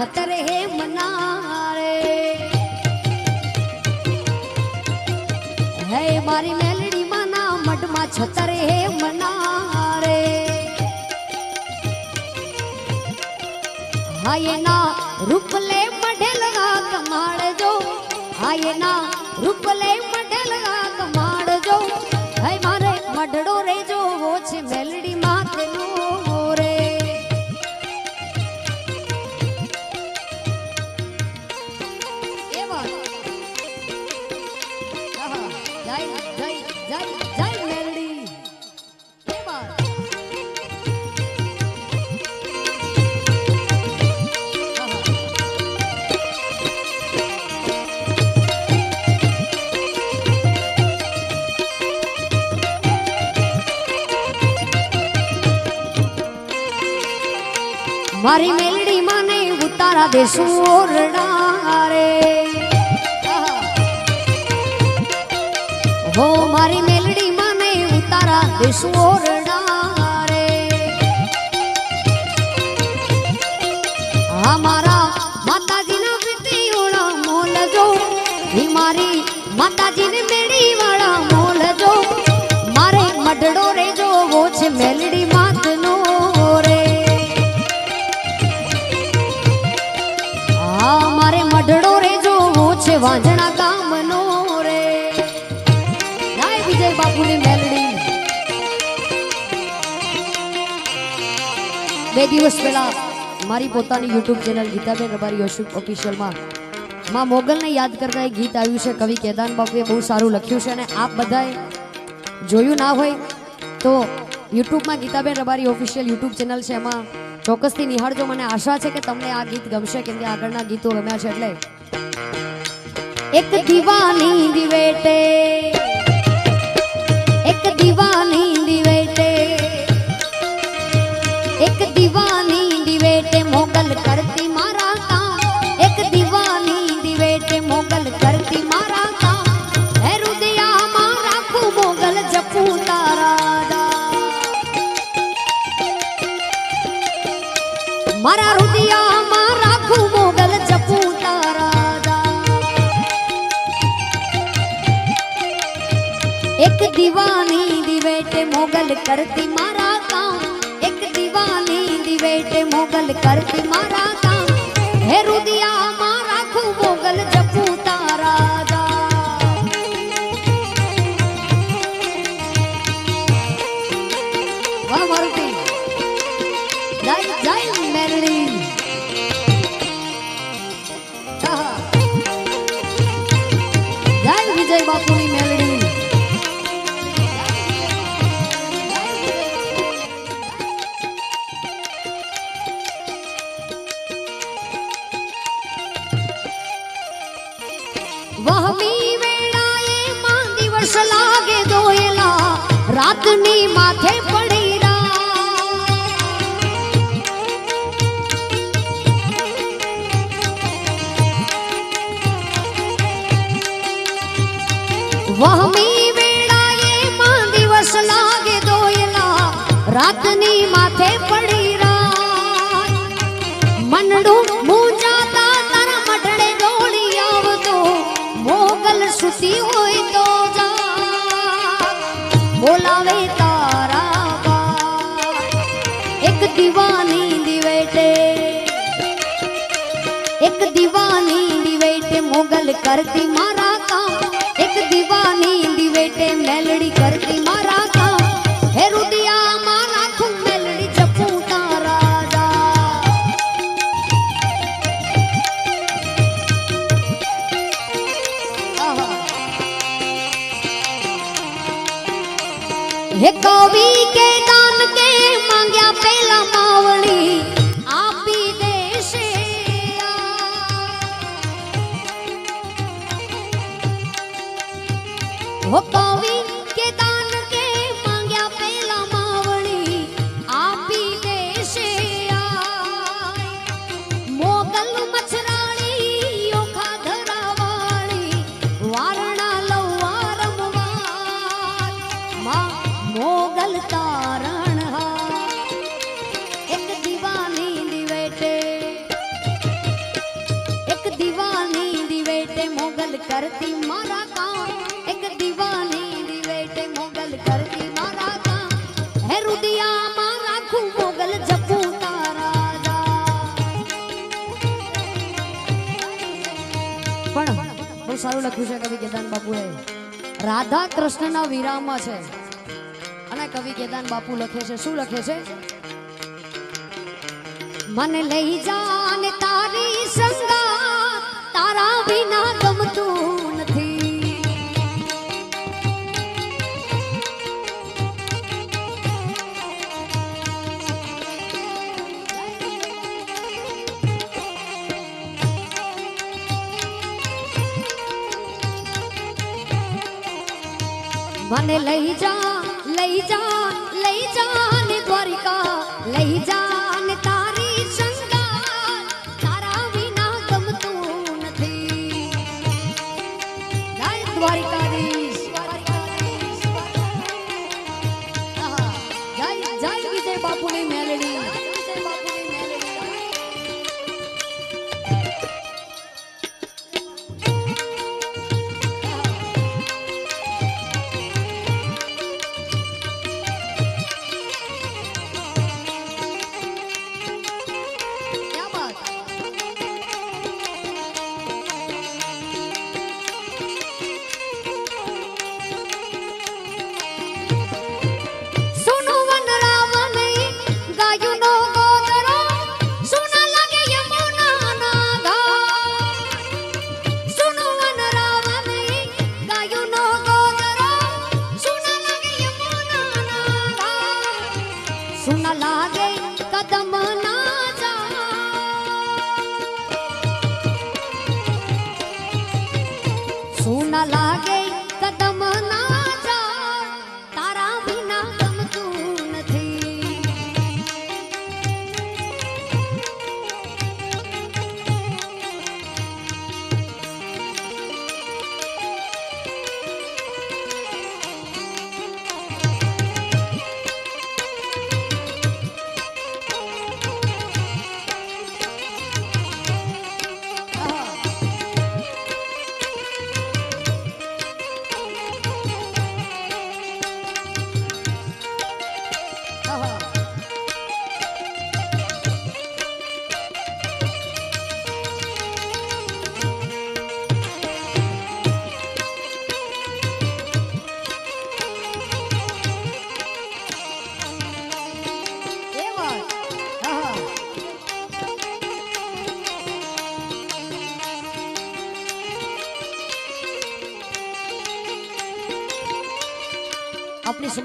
છતરે હે મનારે. હે મારી મેલડી માના મઢમાં છતર હે મનારે. હાયના રૂપલે મઢેલગા કમાડજો હાયના રૂપલે મઢેલગા કમાડજો હે મારે મઢડો રેજો વો છે મેલડી માં રે દેશું ઓરડા રે હો મારી મેલડી નહીં ઉતારા ઓરડા વાંજણા ગામનો રે નાય વિજય બાપુની મેલડી. બે દિવસ પહેલા મારી પોતાની યુટ્યુબ ચેનલ ગીતાબેન રબારી અશોક ઓફિશિયલમાં માં મોગલને યાદ કરતા એક ગીત આવ્યું છે, કવિ કેદાન બાપુએ બહુ સારું લખ્યું છે અને આપ બધાએ જોયું ના હોય તો યુટ્યુબમાં Gitaben Rabari official YouTube channel છે, એમાં ચોક્કસથી નિહાળજો. મને આશા છે કે તમને આ ગીત ગમશે, કેમ કે આગળના ગીતો ગમ્યા છે એટલે એક દીવાની દિવેટે એક દીવાની દિવેટે એક દીવાની દિવેટે મોગલ કરતી મારા કામ એક દીવાની દિવેટે મોગલ કરતી મારા કામ. એક દીવાની દિવેટે મોગલ કરતી મારા કામ. હે રુદિયામાં વહમી વેળાએ માં દિવસ લાગે દોયલા રાતની માથે એક દીવાની દિવેટે મોગલ કરતી મારા કામ. એક દીવાની દિવેટે મેલડી કરતી મારા કામ. હે રુદિયામાં રાખું મેલડી જપું તારા જા હે કવિ કે દાન કે માંગ્યા પેલા માવળી કૃષ્ણના વિરામમાં છે. અને કવિ કેદાન બાપુ લખે છે. શું લખે છે? મને લઈ જા ને તારી સંગા તારા વિના ગમતું મને લઈ જા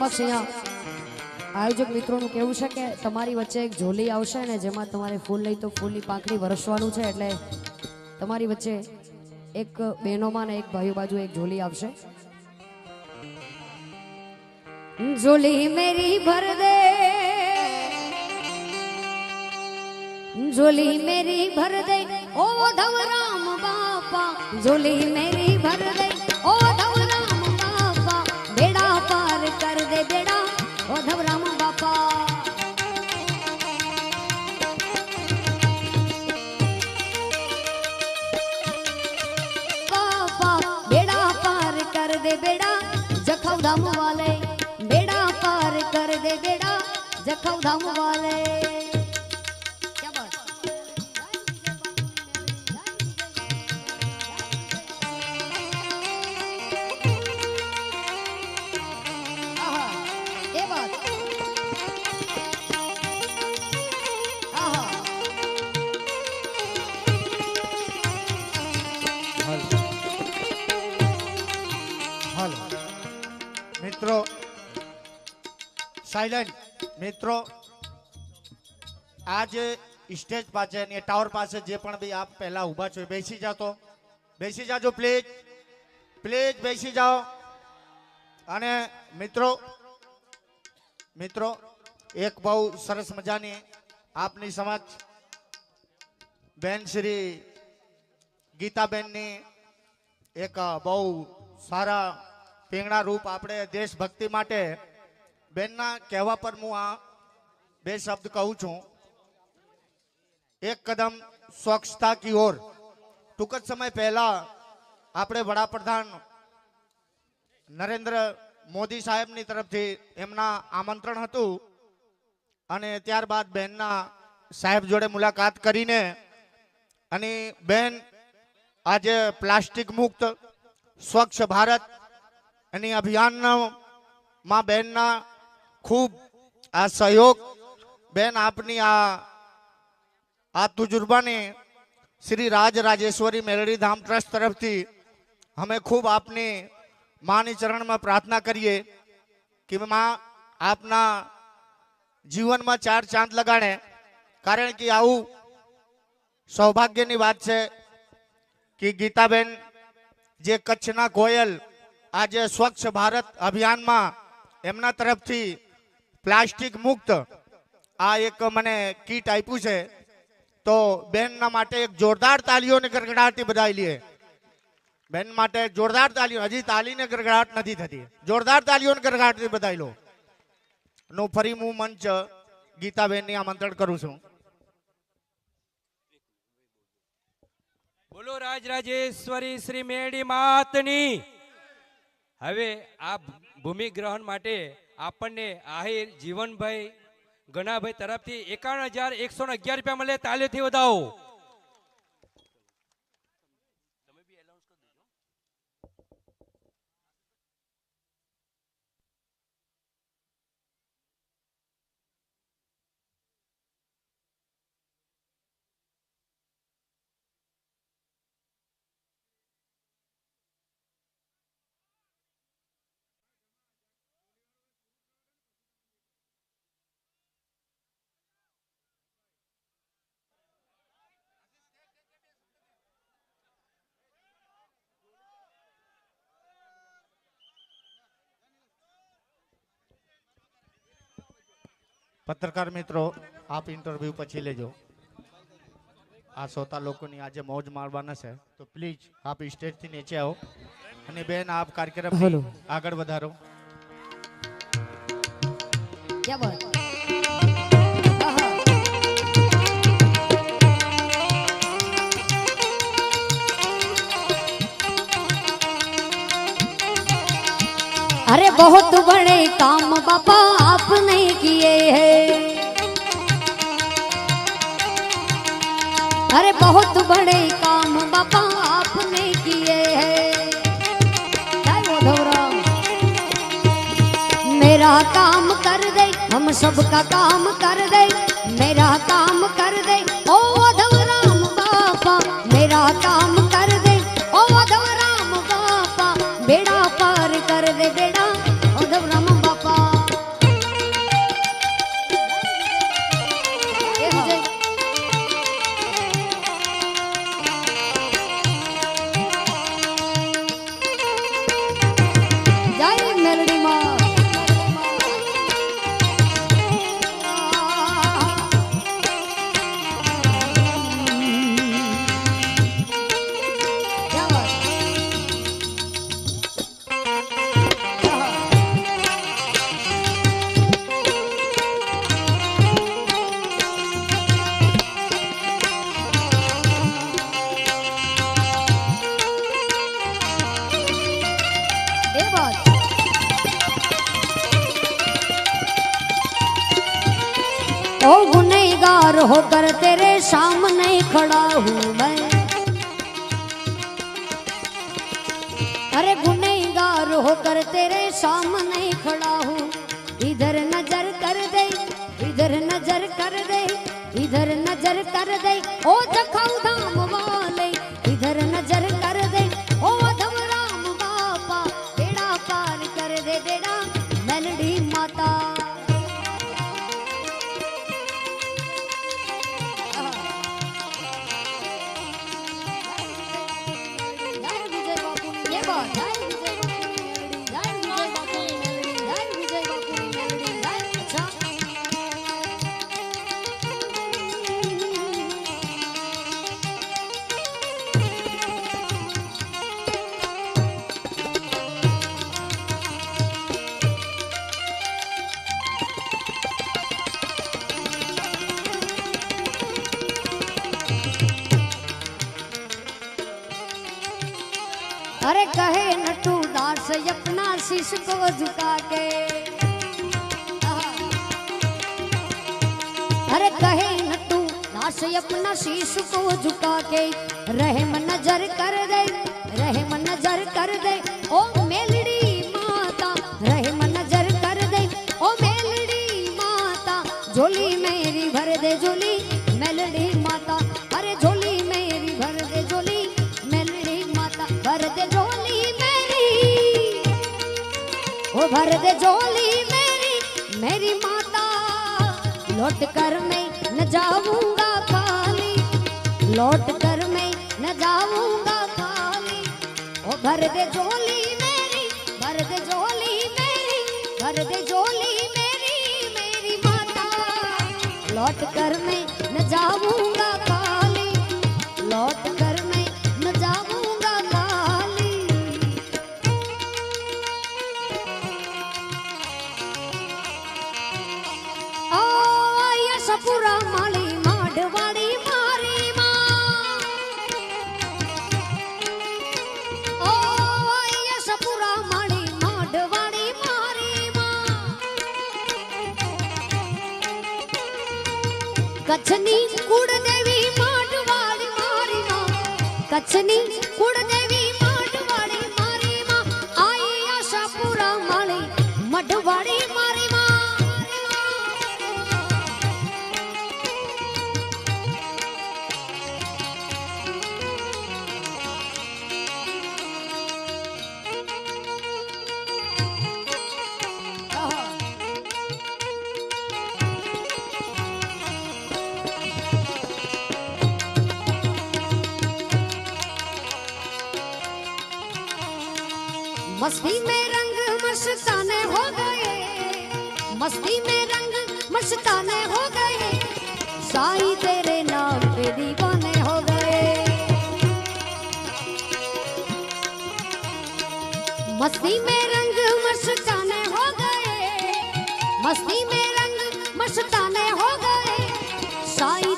સમક્ષ અહીંયા આયોજક મિત્રોનું કહેવું છે કે તમારી વચ્ચે એક ઝોલી આવશે ને જેમાં તમારે ફૂલ નહીં તો ફૂલની પાંખડી વરસવાનું છે એટલે તમારી વચ્ચે એક બહેનોમાં ને એક ભાઈઓ બાજુ એક ઝોલી આવશે ઝોલી મેરી ભર દે झोली मेरी भर दे ओ धवराम बापा झोली मेरी भर दे ओ धवराम बापा પાર કર દે બેડા ઓધવ રામ બાપા. બાપા, બેડા પાર કર દે બેડા, જખવ ધામ વાલે. બેડા પાર કર દે બેડા, જખવ ધામ વાલે. સાયલન્ટ મિત્રો, આ જે સ્ટેજ પાસે અને ટાવર પાસે જે પણ ભાઈ આપ પહેલા ઊભા છો બેસી જાતો બેસી જાજો પ્લીઝ પ્લીઝ બેસી જાઓ. અને મિત્રો મિત્રો, એક બહુ સરસ મજાની આપની સમક્ષ બેન શ્રી ગીતાબેનની એક બહુ સારા પીંગણા રૂપ આપણે દેશભક્તિ માટે બેનના કહેવા પર હું આ બે શબ્દ કહું છું. એક કદમ સ્વચ્છતા કી ઓર. ટૂંક જ સમય પહેલા આપણે વડાપ્રધાન નરેન્દ્ર મોદી સાહેબની તરફથી એમના આમંત્રણ હતું અને ત્યારબાદ બહેનના સાહેબ જોડે મુલાકાત કરીને અને બેન આજે પ્લાસ્ટિક મુક્ત, સ્વચ્છ ભારત એની અભિયાનમાં બેનના ખૂબ આ સહયોગ. બેન, આપની આ આ તુજુર્બાની શ્રી રાજ રાજેશ્વરી મેલડી ધામ ટ્રસ્ટ તરફથી અમે ખૂબ આપની માની ચરણમાં પ્રાર્થના કરીએ કે માં આપના જીવનમાં ચાર ચાંદ લગાડે. કારણ કે આવું સૌભાગ્યની વાત છે કે ગીતાબેન જે કચ્છના કોયલ આજે સ્વચ્છ ભારત અભિયાનમાં એમના તરફથી પ્લાસ્ટિક મુક્ત. આ એક મને કીટ આપ્યું છે. તો બેનના માટે એક જોરદાર તાલીઓને ગરગડાટથી બધાઈ લઈએ બેન માટે જોરદાર તાલીઓ. હજી તાલીને ગરગડાટ નથી થતી. જોરદાર તાલીઓને ગરગડાટથી બધાઈ લો. નો, ફરી હું મંચ ગીતાબેનની આમંત્રણ કરું છું. બોલો રાજરાજેશ્વરી શ્રી મેડી માતની. હવે આ ભૂમિ ગ્રહણ માટે આપણને આહિર જીવનભાઈ ગણાભાઈ તરફથી એકાવન હજાર એકસો અગિયાર રૂપિયા મળે તાલીથી વધાવો. પત્રકાર મિત્રો આપ ઇન્ટરવ્યુ પછી લેજો આ શ્રોતા લોકોની આજે મોજ મારવાના છે તો પ્લીઝ આપ સ્ટેજથી નીચે આવો અને બેન આપ કાર્યક્રમ હેલો. આગળ વધારો ક્યાં બાત આહા. अरे बहुत बड़े काम बाबा आपने किए है। अरे बहुत बड़े काम बाबा आपने किए हैं। मेरा काम कर दे, हम सबका काम कर दे। मेरा काम धन्यवाद। ओ गुनेगार होकर तेरे सामने खड़ा हूँ मैं। अरे गुनेगार होकर तेरे सामने खड़ा हूँ। इधर नज़र कर दे, इधर नज़र कर दे, इधर नज़र कर दे। ओ जखाऊ धाम दास अपना शीश को झुका के रहम नजर कर दे रहम नजर कर दे ओ मेलड़ी माता रहम नजर कर दे ओ मेलड़ी माता झोली मेरी भर दे झोली मेलड़ी माता अरे झोली मेरी भर दे झोली मेलड़ी माता भर दे झोली मेरी ओ भर दे झोली लौट कर मैं न जाऊँगा खाली। ओ, भर दे झोली मेरी, भर दे झोली मेरी, भर दे झोली मेरी मेरी माता। लौट कर मैं न जाऊँगा मस्ती में रंग मस्ताने हो गए मस्ती में रंग मस्ताने हो गए साई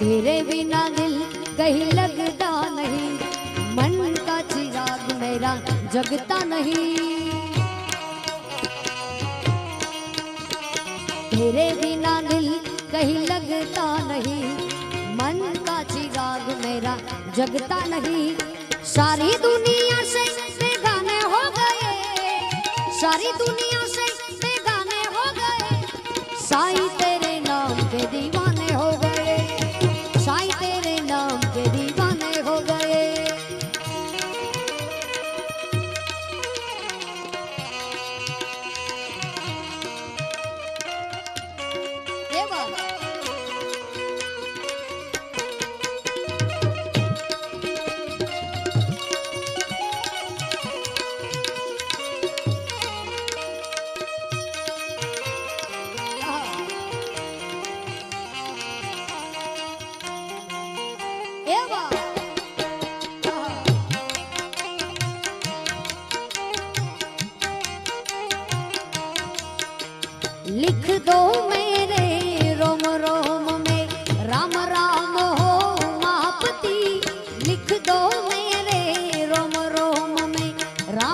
तेरे बिना दिल कहीं लगता नहीं। मन का चिराग मेरा जगता नहीं। तेरे बिना दिल कहीं लगता नहीं। मन का चिराग मेरा जगता नहीं। सारी दुनिया से बेगाने हो गए। सारी दुनिया से बेगाने हो गए। साईं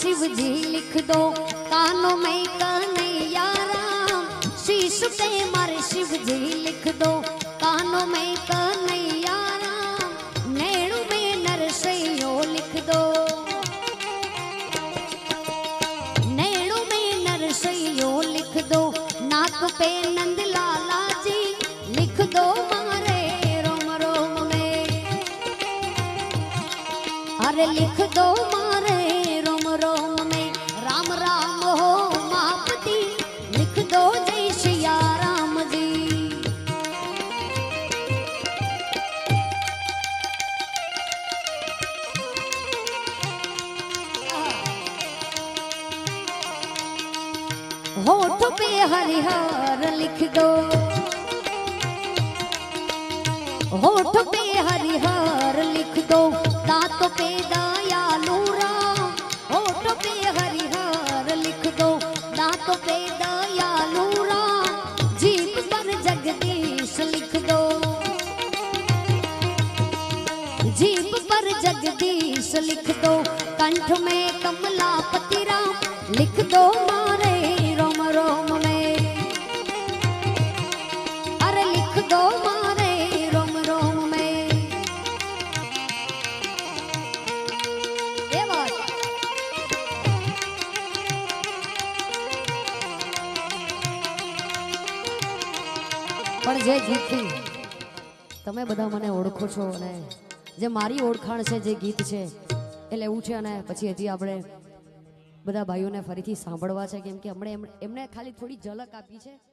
शिव जी लिख दो, कानों में कन्हैया राम शीश पे मारे शिव जी लिख दो, कानों में कन्हैया राम नैणु में नरसैयो लिख दो। नैणु में नरसैयो लिख दो, नाक पे नंद लाला जी लिख दो मारे रोम रोम में। अरे लिख दो मारे रोम में राम राम हो मापती, लिख दो जय सिया राम जी। होठ पे हरिहर लिख दो। होठ पे हरिहर लिख दो। दांत पे दयालु राम होठ पे हरिहर लिख दो दांत पे दयालु राम जीभ पर जगदीश लिख दो जीभ पर जगदीश लिख दो कंठ में कमलापति राम लिख दो मारे જે ગીતથી તમે બધા મને ઓળખો છો અને જે મારી ઓળખાણ છે, જે ગીત છે, એ લેવું છે અને પછી હજી આપણે બધા ભાઈઓને ફરીથી સાંભળવા છે, કેમ કે હમણે એમ- એમણે ખાલી થોડી ઝલક આપી છે.